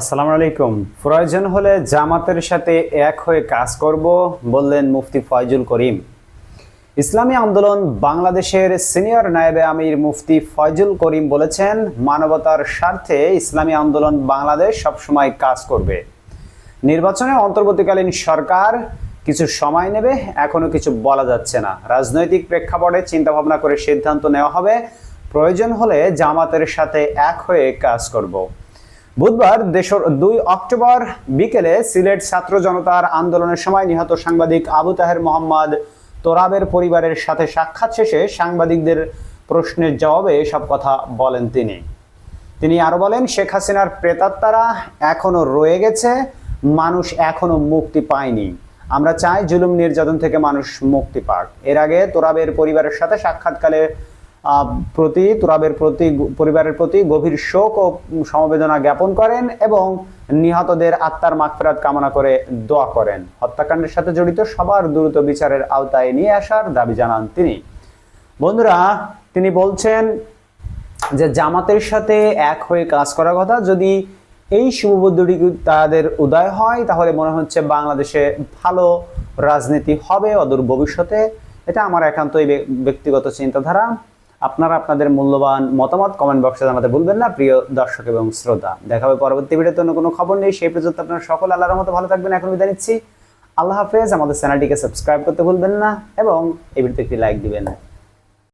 আসসালামু আলাইকুম। প্রয়োজন হলে জামাতের সাথে এক হয়ে কাজ করব, বললেন মুফতি ফয়জুল করিম। ইসলামী আন্দোলন বাংলাদেশের সিনিয়র নায়েবে আমির মুফতি ফয়জুল করিম বলেছেন, মানবতার স্বার্থে ইসলামী আন্দোলন বাংলাদেশ সবসময় কাজ করবে। নির্বাচনে অন্তর্বর্তীকালীন সরকার কিছু সময় নেবে, এখনও কিছু বলা যাচ্ছে না। রাজনৈতিক প্রেক্ষাপটে চিন্তাভাবনা করে সিদ্ধান্ত নেওয়া হবে। প্রয়োজন হলে জামাতের সাথে এক হয়ে কাজ করব। বুধবার দেশের দুই অক্টোবর বিকেলে সিলেট ছাত্র জনতার আন্দোলনের সময় নিহত সাংবাদিক আবু তাহের মোহাম্মদ তোরাবের পরিবারের সাথে সাক্ষাৎ শেষে সাংবাদিকদের প্রশ্নের জবাবে এসব কথা বলেন তিনি। তিনি আরও বলেন, শেখ হাসিনার প্রেতাত্মারা এখনও রয়ে গেছে, মানুষ এখনও মুক্তি পায়নি। আমরা চাই জুলুম নির্যাতন থেকে মানুষ মুক্তি পাক। এর আগে তোরাবের পরিবারের সাথে সাক্ষাৎকালে প্রতি, তুরাবের প্রতি পরিবারের প্রতি গভীর শোক ও সমবেদনা জ্ঞাপন করেন এবং নিহতদের আত্মার মাগফিরাত কামনা করে দোয়া করেন। হত্যাকাণ্ডের সাথে জড়িত সবার দ্রুত বিচারের আওতায় নিয়ে আসার দাবি জানান তিনি। বন্ধুরা, তিনি বলছেন যে জামাতের সাথে এক হয়ে কাজ করার কথা, যদি এই শুভবুদ্ধিটি তাদের উদয় হয়, তাহলে মনে হচ্ছে বাংলাদেশে ভালো রাজনীতি হবে, অদূর ভবিষ্যতে। এটা আমার একান্তই ব্য- ব্যক্তিগত চিন্তাধারা। আপনারা আপনাদের মূল্যবান মতামত কমেন্ট বক্সে জানাতে ভুলবেন না, প্রিয় দর্শক এবং শ্রোতা। দেখা হবে পরবর্তী ভিডিওতে অন্য কোনো খবর নেই সেই পর্যন্ত আপনারা সকল আল্লাহর মতো ভালো থাকবেন। এখন বিদায় নিচ্ছি। আল্লাহ হাফেজ। আমাদের চ্যানেলটিকে সাবস্ক্রাইব করতে ভুলবেন না এবং এই ভিডিওতে একটি লাইক দিবেন।